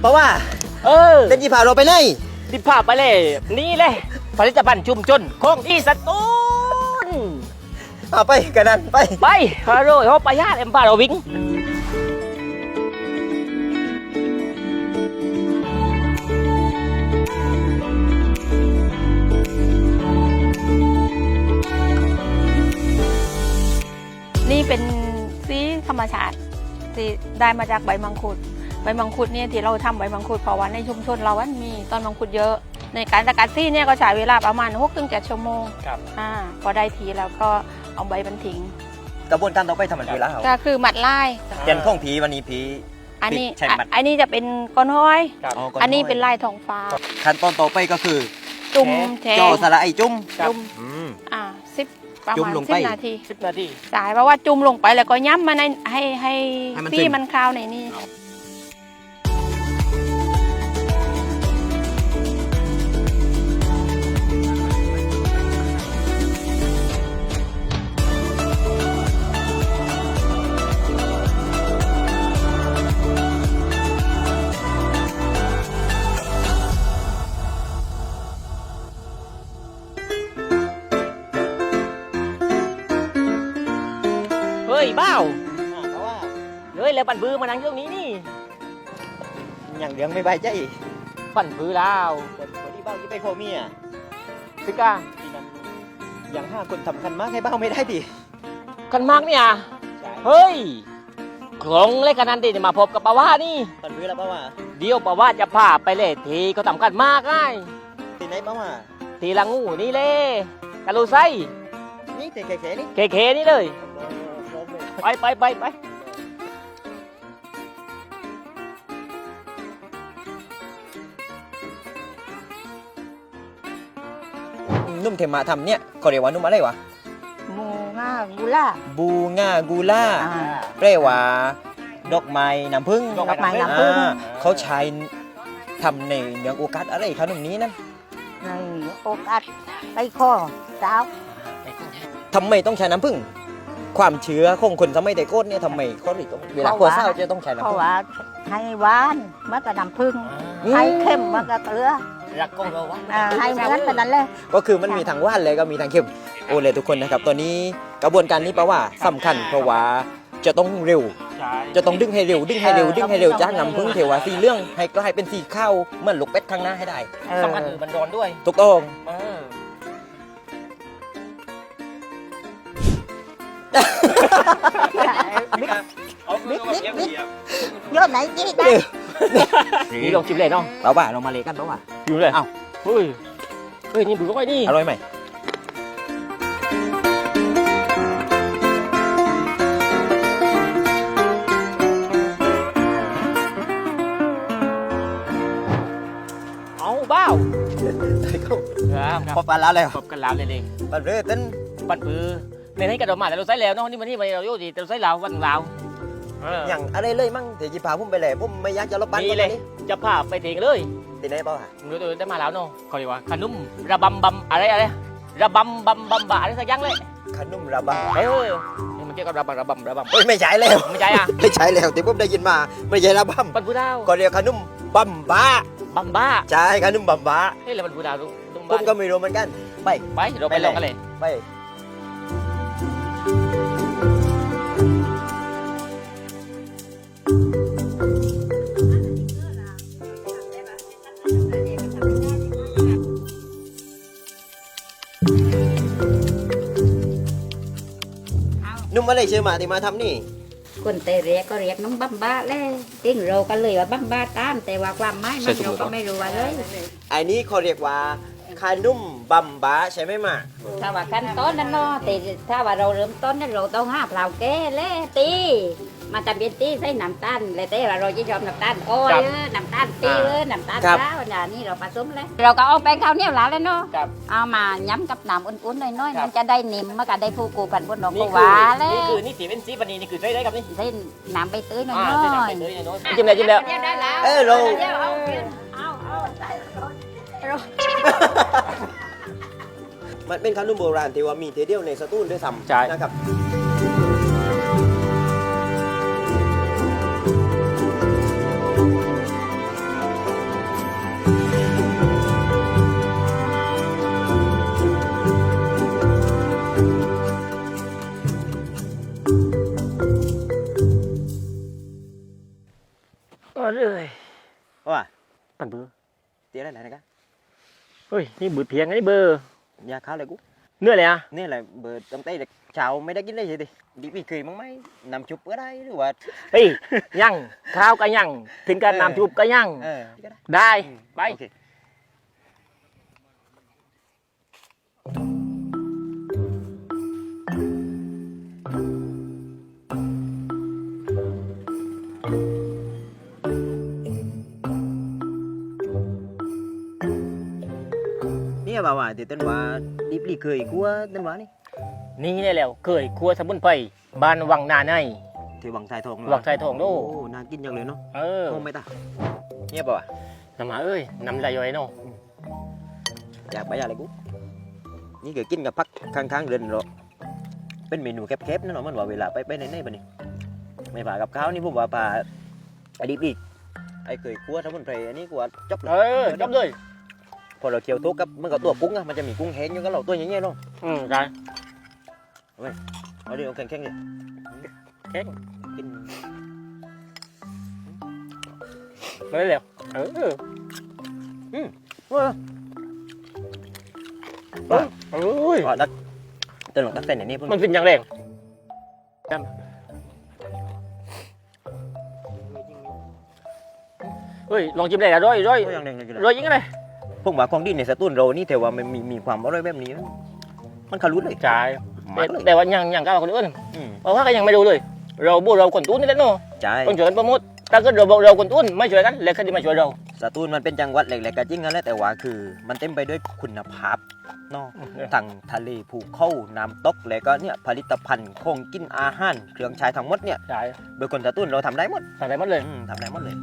เพราะว่าเออเป็นยี่ผ่าเราไปไหนดิภาพไปเลย นี่เลยผลิตภัณฑ์ชุมชนของที่สตูลเอาไปกันนั้นไป ไปฮาโร่เขาไปญาติเอ็มพาเราวิ่งนี่เป็นสีธรรมชาติที่ได้มาจากใบมังคุด ใบมังคุดเนี่ยที่เราทำใบมังคุดเพราะว่าในชุมชนเรามันมีต้นมังคุดเยอะ ในการสกัดซี่เนี่ยก็ใช้เวลาประมาณ6-7ถึง7ชั่วโมงครับอ่าพอได้ทีแล้วก็เอาใบมันทิ้งกระบวนการต่อไปทำมันเวลาเอาก็คือหมัดลายเย็นข้องผีวันนี้ผีอันนี้ใช่หมัดอันนี้จะเป็นก้อนห้อยครับก่อันนี้เป็นลายทองฟ้า ขั้นตอนต่อไปก็คือ จุ่มแทโจสละไอจุ้มครับจุ่มอืมอ่าสิบประจุ่มมาณลงสิไปบนาทีสิบนาที สายเพราะว่าจุ่มลงไปแล้วก็ย้ำมาในให้ให้ให้มันซี่ซึมมันคาวในนี่ เลยแล้วปั่นบือมานั่งตรงนี้นี่อย่างเดียงไม่ใบใจปั่นบือแล้วคนที่เบ้าที่ไปโคเมียสิกาที่นั่นอย่างห้าคนสำคัญมากให้เบ้าไม่ได้ดิกันมากเนี่ยใช่เฮ้ยคลองเล็กขนาดนี้มาพบกับปาว่านี่ปันพื้นแล้วเปล่าว่าเดี๋ยวปาว่าจะพาไปเลยทีก็สำคัญมากไงที่ไหนเปล่าว่าทีละงูนี่เลยกะลูไซนี่แต่แค่ๆนี่เคเคนี่เลยไปไปไปไป นุ่มเทมะทำเนี่ยเขาเรียกว่านุ่มอะไรวะหมูง่ากุล่าบูง่ากูล่าอ่า เรียกว่าดอกไม้น้ำผึ้งดอกไม้น้ำผึ้ง อ่าเขาใช้ทำในเนื้อโอกาสอะไรขนมนี้นั่นในโอกาสไปข้อสาวทำไมต้องใช้น้ำผึ้งความเชื้อของคนสมัยแต่โก้นเนี่ยทำไมเขาถึงต้องเวลาขัวเศร้าจะต้องใช้เพน้ำผึ้ราะง ว่าให้หวานมันก็น้ำผึ้งอืม ให้เข้มมันก็เกลือ รักกงเราวะอ่าให้เหมือนกันนั่นแหละก็คือมันมีทางหว่านเลยก็มีทางเค็มโอ้เลยทุกคนนะครับตัวนี้กระบวนการนี้แปลว่าสำคัญเพราะว่าจะต้องเร็วใช่จะต้องดึงให้เร็ว ดึงให้เร็ว ดึงให้เร็วจากน้ำผึ้งเทวาสีเหรื่องให้กลายเป็นสีข้าวเหมือนลูกเป็ดข้างหน้าให้ได้เออ สำคัญคือมันร้อนด้วยถูกต้อง เออเอานิดนิดนิดโยนไหนจีได้ นี่ลองชิมเลยเนาะเราว่าเรามาเลยกันเพราะว่า ชิมเลยเอ้าเฮ้ยเฮ้ยนี่บือก้อยนี่อร่อยไหมเอาบ้าวได้เข้าครับครับพอปลาแล้วแล้วพบกันแล้วเลยเลยปันเรื่อเต้นปั่นปือในนี้กระโดดมาแต่เราใส่แล้วเนาะนี่มันนี่มันเราอยู่ดีแต่เราใส่แล้ววันเราเอออย่างอะไรเลยมั่งเดี๋ยวจะพาผมไปแหล่ผมไม่อยากจะรบบ้านนี่เลยจะพาไปเถงเลย ตีไหนเปล่าอะมึงรู้ตัวได้มาแล้วเนาะเขาเรียกว่าขนุ่มระบำบำอะไรอะไรระบำบำบำบะอะไรสักอย่างเลยขนมระบเออนี่มันเกี่ยวกับระบำระบำระบำเฮ้ยไม่ใช่แล้วำไม่ใช่อะไม่ใช่แล้วที่ผมได้ยินมาไม่ใช่ระบปั่นปือดาวำก็เรียกขนมบัมบ้าบำบ้าใช่ขนมบัมบ้าเฮ้ยแล้วปั่นปือดาวดูดูผบ้ามนก็ไม่รู้เหมือนกันไปไปเราไปลองกันเลยไป นุ่มอะไรเชื่อมาที่มาทำนี่ คนแต่เรียกก็เรียกน้องบัมบ้าเลยติ้งเราก็เลยว่าบัมบ้าตาม แต่ว่าความหมายมันเราก็ไม่รู้ว่าเลยอันนี้เขาเรียกว่าขนุ่มบัมบ้าใช่ไหมมาถ้าว่าขั้นต้นนั่นเนาะแต่ถ้าว่าเราเริ่มต้นนั้นเราต้องห้าเปล่าแก้เลยตี มาทำเป็นตีใส่น้ำตาลเลยแต่ว่าเราจะยอมน้ำตาลอ้อยเออน้ำตาลตีเออน้ำตาลข้าวอย่างนี้เราผสมเลยเราก็เอาแป้งข้าวเหนียวหลาเลยเนาะครับ เอามาย้ำกับน้ำอุ่นๆน้อยคๆรับ มันจะได้นิ่มมันก็ได้ฟูกูผันบนนอกนี่กูหคือวานเลยนี่คือนี่สีเป็นสีปันนี้นี่คือใช้ได้ครับนี่ได้น้ำใบเตยน้อ่าอใช้ยน้ำๆไปเลยน้อยจิ้มแล้วจิ้มแล้ว เดี๋ยวได้แล้วเออเราเดี๋ยวเอาเอาเอาใส่เรา มันเป็นขนมโบราณที่ว่ามีทีเดียวในสตูลด้วยซ้ใช่ำนะครับ ปั่นเบอร์เตี้ยอะไรไหนกันเฮ้ยนี่บืดเพียงไอ้เบอร์ยาข้าวเลยกูเนื้อเลยอะนี่แหละเบอร์ตั้งแต่เด็กเช้าไม่ได้กินได้ใช่ดิดิพี่เคยมั้งไหมนำชุบก็ได้หรือว่าเฮ้ยยังข้าวก็ยังถึงการน้ำชุบก็ยังเออก็ได้ได้ไปโอ บ่าวว่าที่ต้นว่าดิบลีเคยกลัวต้นว่านี่นี่นี่แหล้วเคยครัวสมุนไพรบ้านวังนาในที่วังทรายทองวังทรายทองโน่โอ้น่ากินจังเลยเนาะเออโอ้ไม่ตาเนี่ยบ่าวว่าน้ำมาเอ้ยน้ำลายย้อยเนาะอยากไปอะไรกูนี่ก็กินกับพักข้างๆเรือนหรอเป็นเมนูแคบๆนั่นเนาะมันว่าเวลาไปไปไหนๆปะนี่ไม่ผ่ากับข้าวนี่ผมว่าผ่าไอ้ดิบอีกไอ้เคยกลัวสมุนไพรอันนี้กลัวจบเออจบเลย พอเราเคี่ยวทุกกับมันก็ตัวกุ้งอะมันจะมีกุ้งแห้งอยู่กับเราตัวใหญ่ๆเนาะอืมได้เอาดิเอาแข็งๆดิแข็งกินไม่ได้แล้วเออเว้ยเอ้ยพอตักต้นหลงตักเส้นอย่างนี้เพิ่งมันฟินอย่างแรงเฮ้ยลองจิ้มเลยอะร้อยร้อยก็ยังแดงเลย ร้อยยิงอะไรผมว่าของดีในสตูนเรานี่แต่ว่ามันมีมีความอร่อยแบบนี้นะมันขารุดเลยจ่ายมาแต่กเลยแต่ว่ายังยังก้าวคนอื่นอืมเพราะว่าก็ยังไม่ดูเลย เราบูเราคนตุ้นนี่แหละเนาะใช่ต้องช่วยกันโปรโมทถ้าเกิดเราเราคนตุ้นไม่ช่วยกันแล้วคดีมาช่วยเรา สตูลมันเป็นจังหวัดเล็กๆก็จริงนั่นแหละแต่ว่าคือ มันเต็มไปด้วยคุณภาพเนาะทั้งทะเลภูเขาน้ำตกแล้วก็เนี่ยผลิตภัณฑ์ของกินอาหารเครื่องใช้ทั้งหมดเนี่ยจ่ายโดยคนสตูลเราทำได้หมดทำได้หมดเลย อืมทำได้หมดเลย